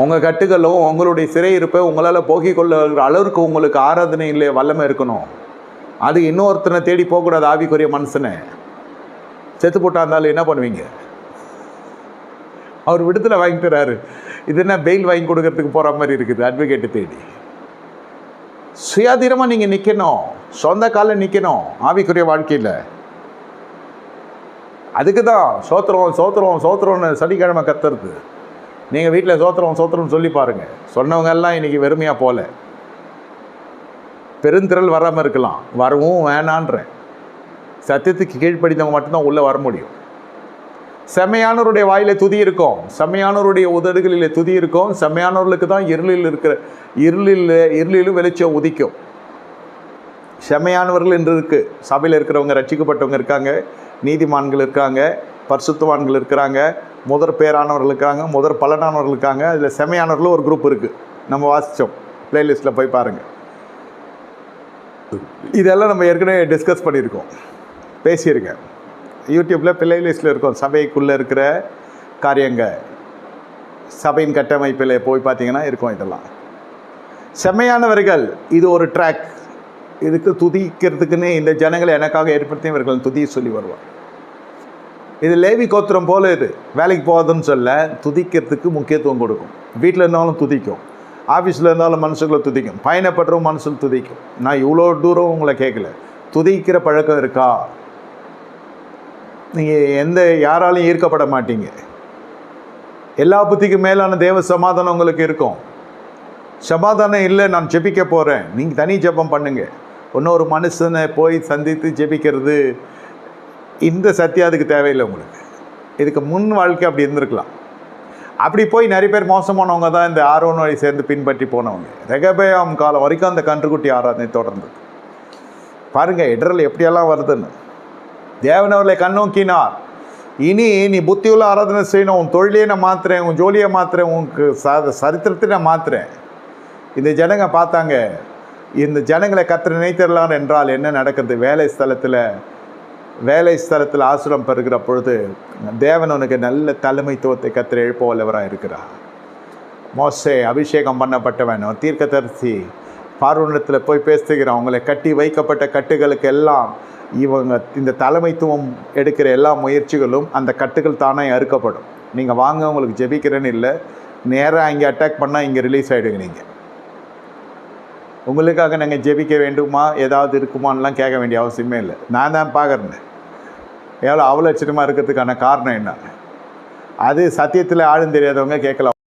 உங்கள் கட்டுகளும் உங்களுடைய சிறையிருப்பை உங்களால் போகிக் கொள்ளுகிற அளவுக்கு உங்களுக்கு ஆராதனையில் வல்லமை இருக்கணும். அது இன்னொருத்தனை தேடி போகக்கூடாது ஆவிக்குரிய மனுஷனை. செத்து போட்டா இருந்தாலும் என்ன பண்ணுவீங்க? அவர் விடுதலை வாங்கி தராரு இது என்ன பெயில் வாங்கி கொடுக்கறதுக்கு போகிற மாதிரி இருக்குது அட்வொகேட்டு தேடி. சுயாதீனமாக நீங்கள் நிற்கணும் சொந்த காலில் நிற்கணும் ஆவிக்குரிய வாழ்க்கையில். அதுக்கு தான் சோத்திரம் சோத்திரம் சோத்திரம்னு சனிக்கிழமை கத்துறது. நீங்கள் வீட்டில் சோத்திரம் சோத்திரம்னு சொல்லி பாருங்கள் சொன்னவங்க எல்லாம் இன்றைக்கி வெறுமையாக போகல பெருந்திரள் வராமல் இருக்கலாம். வரவும் வேணான்றேன் சத்தியத்துக்கு கீழ்ப்படிந்தவங்க மட்டும்தான் உள்ளே வர முடியும். செம்மையானவருடைய வாயில் துதி இருக்கும். செம்மையானவருடைய உதடுகளில் துதி இருக்கும். செம்மையானவர்களுக்கு தான் இருளில் இருக்கிற இருளில் இருளிலும் வெளிச்சம் உதிக்கும். செம்மையானவர்கள் என்று இருக்குது சபையில் இருக்கிறவங்க ரட்சிக்கப்பட்டவங்க இருக்காங்க. நீதிமான்கள் இருக்காங்க. பரிசுத்தவான்கள் இருக்கிறாங்க. முதற் பேரானவர்கள் இருக்காங்க முதற் பலனானவர்கள் இருக்காங்க. அதில் செம்மையானவர்களும் ஒரு குரூப் இருக்குது நம்ம வாசித்தோம் பிளேலிஸ்ட்டில் போய் பாருங்கள் இதெல்லாம் நம்ம ஏற்கனவே டிஸ்கஸ் பண்ணியிருக்கோம். பேசியிருக்கேன் யூடியூப்பில் பிளேலிஸ்ட்டில் இருக்கும். சபைக்குள்ளே இருக்கிற காரியங்கள் சபையின் கட்டமைப்பில் போய் பார்த்தீங்கன்னா இருக்கும் இதெல்லாம். செம்மையானவர்கள் இது ஒரு ட்ராக் இதுக்கு துதிக்கிறதுக்குன்னு இந்த ஜனங்களை எனக்காக ஏற்படுத்தி இவர்கள் துதி சொல்லி வருவார். இது லேவி கோத்திரம் போல இது. வேலைக்கு போகாதுன்னு சொல்ல துதிக்கிறதுக்கு முக்கியத்துவம் கொடுக்கும். வீட்டில் இருந்தாலும் துதிக்கும். ஆஃபீஸில் இருந்தாலும் மனுஷங்களை துதிக்கும். பயணப்படுறவங்க மனசில் துதிக்கும். நான் இவ்வளோ தூரம் உங்களை கேட்கல துதிக்கிற பழக்கம் இருக்கா? நீங்கள் எந்த யாராலையும் ஈர்க்கப்பட மாட்டீங்க. எல்லா புத்திக்கும் மேலான தேவ சமாதானம் உங்களுக்கு இருக்கும். சமாதானம் இல்லை நான் ஜெபிக்க போகிறேன் நீங்கள் தனி ஜெபம் பண்ணுங்கள் இன்னொரு மனுஷனை போய் சந்தித்து ஜெபிக்கிறது இந்த சத்தியம் அதுக்கு தேவையில்லை உங்களுக்கு. இதுக்கு முன் வாழ்க்கை அப்படி இருந்திருக்கலாம். அப்படி போய் நிறைய பேர் மோசமானவங்க தான் இந்த ஆர்வன் வழி சேர்ந்து பின்பற்றி போனவங்க. ரெகபேயாம் காலம் வரைக்கும் அந்த கன்றுக்குட்டி ஆராதனை தொடர்ந்து பாருங்க இடரல் எப்படியெல்லாம் வருதுன்னு. தேவனவர்களை அவர்களை கண்ணோக்கினார் இனி நீ புத்தியுள்ள ஆராதனை செய்யணும் உன் தொழிலையே நான் மாத்துறேன் உன் ஜோலியை மாத்துறேன் உனக்கு ச சரித்திரத்தை நான் மாத்துறேன். இந்த ஜனங்க பார்த்தாங்க இந்த ஜனங்களை கத்திர நினைத்திரலாம் என்றால் என்ன நடக்குது? வேலை ஸ்தலத்தில் வேலை ஸ்தலத்தில் ஆசிரம் பெறுகிற பொழுது தேவன் உனக்கு நல்ல தலைமைத்துவத்தை கத்திர எழுப்ப வல்லவராக இருக்கிறார். மோசே அபிஷேகம் பண்ணப்பட்டவன் தீர்க்கதரிசி பார்வனத்தில் போய் பேசுகிறான் அவங்களை கட்டி வைக்கப்பட்ட கட்டுகளுக்கு எல்லாம் இவங்க இந்த தலைமைத்துவம் எடுக்கிற எல்லா முயற்சிகளும் அந்த கட்டுகள் தானே அறுக்கப்படும். நீங்கள் வாங்க உங்களுக்கு ஜெபிக்கிறேன்னு இல்லை நேராக இங்கே அட்டாக் பண்ணால் இங்கே ரிலீஸ் ஆகிடுங்க நீங்கள் உங்களுக்காக நாங்கள் ஜெபிக்க வேண்டுமா? ஏதாவது இருக்குமான்லாம் கேட்க வேண்டிய அவசியமே இல்லை. நான் தான் பார்க்குறேன் எவ்வளோ அவ்வளோ லட்சணமாக இருக்கிறதுக்கான காரணம் என்ன? அது சத்தியத்தில் ஆளும் தெரியாதவங்க கேட்கலாம்.